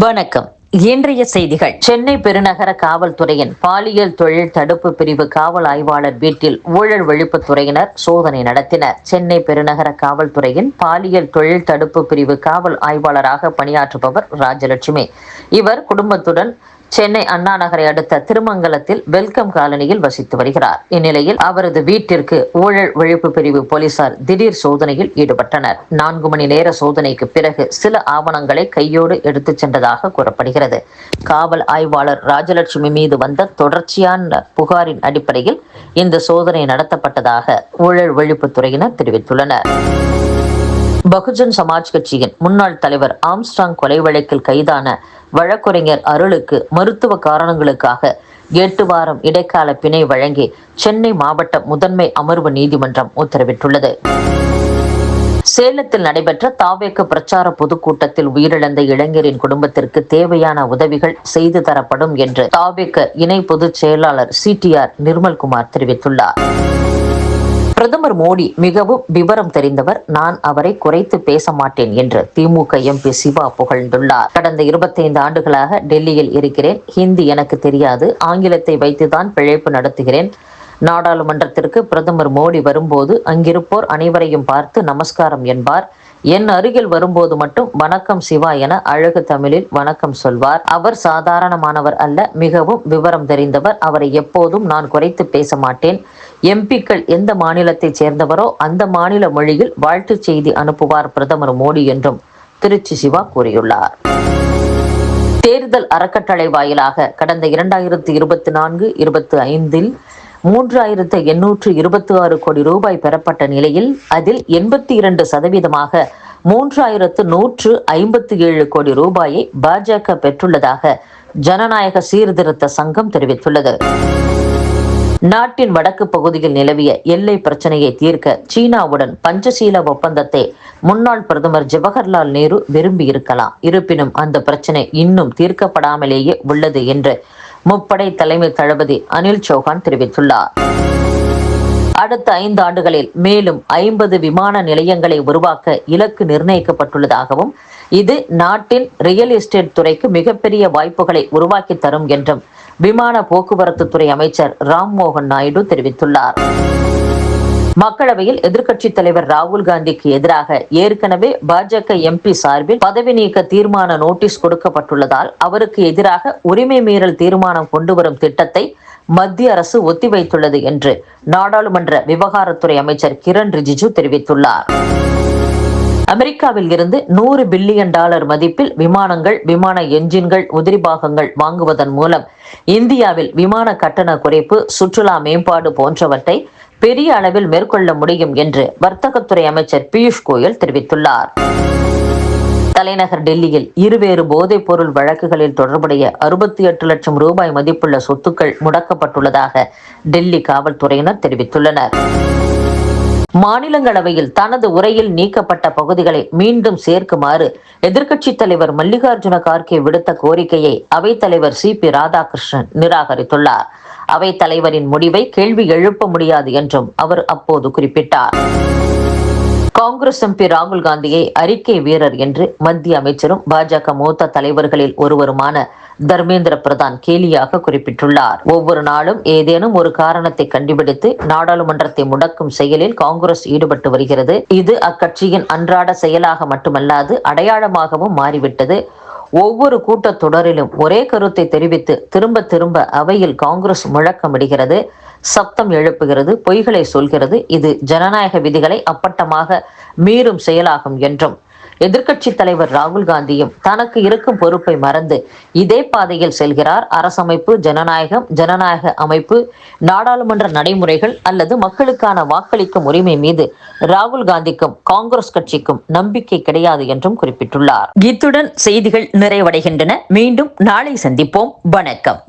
வணக்கம். இன்றைய செய்திகள். சென்னை பெருநகர காவல்துறையின் பாலியல் தொழில் தடுப்பு பிரிவு காவல் ஆய்வாளர் வீட்டில் ஊழல் ஒழிப்புத் துறையினர் சோதனை நடத்தினர். சென்னை பெருநகர காவல்துறையின் பாலியல் தொழில் தடுப்பு பிரிவு காவல் ஆய்வாளராக பணியாற்றுபவர் ராஜலட்சுமி. இவர் குடும்பத்துடன் சென்னை அண்ணா நகரை அடுத்த திருமங்கலத்தில் வெல்கம் காலனியில் வசித்து வருகிறார். இந்நிலையில் அவரது வீட்டிற்கு ஊழல் ஒழிப்பு பிரிவு போலீசார் திடீர் சோதனையில் ஈடுபட்டனர். நான்கு மணி நேர சோதனைக்கு பிறகு சில ஆவணங்களை கையோடு எடுத்துச் சென்றதாக கூறப்படுகிறது. காவல் ஆய்வாளர் ராஜலட்சுமி மீது வந்த தொடர்ச்சியான புகாரின் அடிப்படையில் இந்த சோதனை நடத்தப்பட்டதாக ஊழல் ஒழிப்புத்துறையினர் தெரிவித்துள்ளனர். பகுஜன் சமாஜ் கட்சியின் முன்னாள் தலைவர் ஆம்ஸ்டாங் கொலை வழக்கில் கைதான வழக்குரைஞர் அருளுக்கு மருத்துவ காரணங்களுக்காக எட்டு வாரம் இடைக்கால பிணை வழங்கி சென்னை மாவட்ட முதன்மை அமர்வு நீதிமன்றம் உத்தரவிட்டுள்ளது. சேலத்தில் நடைபெற்ற தாவேக்க பிரச்சார பொதுக்கூட்டத்தில் உயிரிழந்த இளைஞரின் குடும்பத்திற்கு தேவையான உதவிகள் செய்து தரப்படும் என்று தாவேக்க இணை பொதுச் செயலாளர் சிடிஆர் நிர்மல்குமார் தெரிவித்துள்ளார். பிரதமர் மோடி மிகவும் விவரம் தெரிந்தவர். நான் அவரை குறைத்து பேச மாட்டேன் என்று திமுக எம்பி சிவா புகழ்ந்துள்ளார். கடந்த இருபத்தைந்து ஆண்டுகளாக டெல்லியில் இருக்கிறேன். ஹிந்தி எனக்கு தெரியாது. ஆங்கிலத்தை வைத்துதான் பிழைப்பு நடத்துகிறேன். நாடாளுமன்றத்திற்கு பிரதமர் மோடி வரும்போது அங்கிருப்போர் அனைவரையும் பார்த்து நமஸ்காரம் என்பார். என் அருகில் வரும்போது மட்டும் வணக்கம் சிவா என அழகு தமிழில் வணக்கம் சொல்வார். அவர் சாதாரணமானவர் அல்ல மிகவும் விவரம் தெரிந்தவர். அவரை எப்போதும் நான் குறைத்து பேச மாட்டேன். எம்பிக்கள் எந்த மாநிலத்தைச் சேர்ந்தவரோ அந்த மாநில மொழியில் வாழ்த்து செய்தி அனுப்புவார் பிரதமர் மோடி என்றும் திருச்சி சிவா கூறியுள்ளார். தேர்தல் அறக்கட்டளை வாயிலாக கடந்த இரண்டாயிரத்தி இருபத்தி நான்கு இருபத்தி ஐந்தில் மூன்றாயிரத்து எண்ணூற்று இருபத்தி ஆறு கோடி ரூபாய் பெறப்பட்ட நிலையில் அதில் எண்பத்தி இரண்டு சதவீதமாக மூன்றாயிரத்து நூற்று ஐம்பத்தி ஏழு கோடி ரூபாயை பாஜக பெற்றுள்ளதாக ஜனநாயக சீர்திருத்த சங்கம் தெரிவித்துள்ளது. நாட்டின் வடக்கு பகுதியில் நிலவிய எல்லை பிரச்சனையை தீர்க்க சீனாவுடன் பஞ்சசீல ஒப்பந்தத்தை முன்னாள் பிரதமர் ஜவஹர்லால் நேரு விரும்பியிருக்கலாம். இருப்பினும் அந்த பிரச்சனை இன்னும் தீர்க்கப்படாமலேயே உள்ளது என்று முப்படை தலைமை தளபதி அனில் சௌஹான் தெரிவித்துள்ளார். அடுத்த ஐந்து ஆண்டுகளில் மேலும் ஐம்பது விமான நிலையங்களை உருவாக்க இலக்கு நிர்ணயிக்கப்பட்டுள்ளதாகவும் இது நாட்டின் ரியல் எஸ்டேட் துறைக்கு மிகப்பெரிய வாய்ப்புகளை உருவாக்கி தரும் என்றும் விமான போக்குவரத்து துறை அமைச்சர் ராம்மோகன் நாயுடு தெரிவித்துள்ளார். மக்களவையில் எதிர்க்கட்சித் தலைவர் ராகுல் காந்திக்கு எதிராக ஏற்கனவே பாஜக எம்பி சார்பில் பதவி நீக்க தீர்மான நோட்டீஸ் கொடுக்கப்பட்டுள்ளதால் அவருக்கு எதிராக உரிமை மீறல் தீர்மானம் கொண்டுவரும் திட்டத்தை மத்திய அரசு ஒத்திவைத்துள்ளது என்று நாடாளுமன்ற விவகாரத்துறை அமைச்சர் கிரண் ரிஜிஜு தெரிவித்துள்ளார். அமெரிக்காவில் இருந்து நூறு பில்லியன் டாலர் மதிப்பில் விமானங்கள் விமான என்ஜின்கள் உதிரி பாகங்கள் வாங்குவதன் மூலம் இந்தியாவில் விமான கட்டண குறைப்பு சுற்றுலா மேம்பாடு போன்றவற்றை பெரிய அளவில் மேற்கொள்ள முடியும் என்று வர்த்தகத்துறை அமைச்சர் பியூஷ் கோயல் தெரிவித்துள்ளார். தலைநகர் டெல்லியில் இருவேறு போதைப் பொருள் வழக்குகளில் தொடர்புடைய அறுபத்தி எட்டு லட்சம் ரூபாய் மதிப்புள்ள சொத்துக்கள் முடக்கப்பட்டுள்ளதாக டெல்லி காவல்துறையினர் தெரிவித்துள்ளனர். மாநிலங்களவையில் தனது உரையில் நீக்கப்பட்ட பகுதிகளை மீண்டும் சேர்க்குமாறு எதிர்க்கட்சித் தலைவர் மல்லிகார்ஜுன கார்கே விடுத்த கோரிக்கையை அவைத்தலைவர் சி பி ராதாகிருஷ்ணன் நிராகரித்துள்ளார். அவைத்தலைவரின் முடிவை கேள்வி எழுப்ப முடியாது என்றும் அவர் அப்போது குறிப்பிட்டார். காங்கிரஸ் எம்பி ராகுல் காந்தியை அறிக்கை வீரர் என்று மத்திய அமைச்சரும் பாஜக மூத்த தலைவர்களில் ஒருவருமான தர்மேந்திர பிரதான் கேலியாக குறிப்பிட்டுள்ளார். ஒவ்வொரு நாளும் ஏதேனும் ஒரு காரணத்தை கண்டுபிடித்து நாடாளுமன்றத்தை முடக்கும் செயலில் காங்கிரஸ் ஈடுபட்டு வருகிறது. இது அக்கட்சியின் அன்றாட செயலாக மட்டுமல்லாது அடையாளமாகவும் மாறிவிட்டது. ஒவ்வொரு கூட்டத்தொடரிலும் ஒரே கருத்தை தெரிவித்து திரும்ப திரும்ப அவையில் காங்கிரஸ் முழக்கமிடுகிறது. சப்தம் எழுப்புகிறது பொய்களை சொல்கிறது. இது ஜனநாயக விதிகளை அப்பட்டமாக மீறும் செயலாகும் என்றும் எதிர்க்கட்சி தலைவர் ராகுல் காந்தியும் தனக்கு இருக்கும் பொறுப்பை மறந்து இதே பாதையில் செல்கிறார். அரசமைப்பு ஜனநாயகம் ஜனநாயக அமைப்பு நாடாளுமன்ற நடைமுறைகள் அல்லது மக்களுக்கான வாக்களிக்கும் உரிமை மீது ராகுல் காந்திக்கும் காங்கிரஸ் கட்சிக்கும் நம்பிக்கை கிடையாது என்றும் குறிப்பிட்டுள்ளார். இத்துடன் செய்திகள் நிறைவடைகின்றன. மீண்டும் நாளை சந்திப்போம். வணக்கம்.